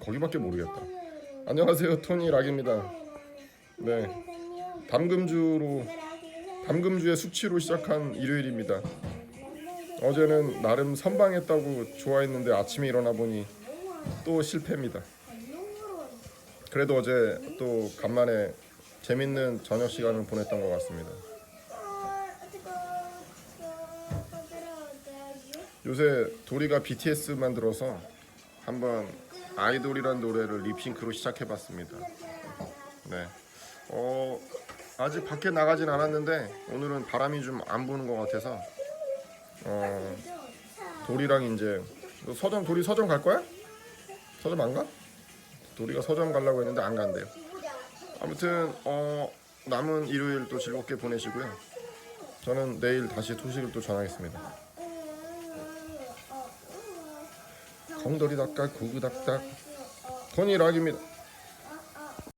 거기밖에 모르겠다. 안녕하세요 토니 락입니다. 네. 담금주로 담금주의 숙취로 시작한 일요일입니다. 어제는 나름 선방했다고 좋아했는데 아침에 일어나 보니 또 실패입니다. 그래도 어제 또 간만에 재밌는 저녁 시간을 보냈던 것 같습니다. 요새 도리가 BTS만 들어서 한번 아이돌이란 노래를 립싱크로 시작해봤습니다. 네. 어 아직 밖에 나가진 않았는데 오늘은 바람이 좀 안 부는 것 같아서 어 도리랑 이제 너 서점 도리 서점 갈 거야? 서점 안 가? 도리가 서점 가려고 했는데 안 간대요. 아무튼 어 남은 일요일 또 즐겁게 보내시고요. 저는 내일 다시 소식을 또 전하겠습니다. 공돌이 닭각 구구 닭닭 토니 락입니다.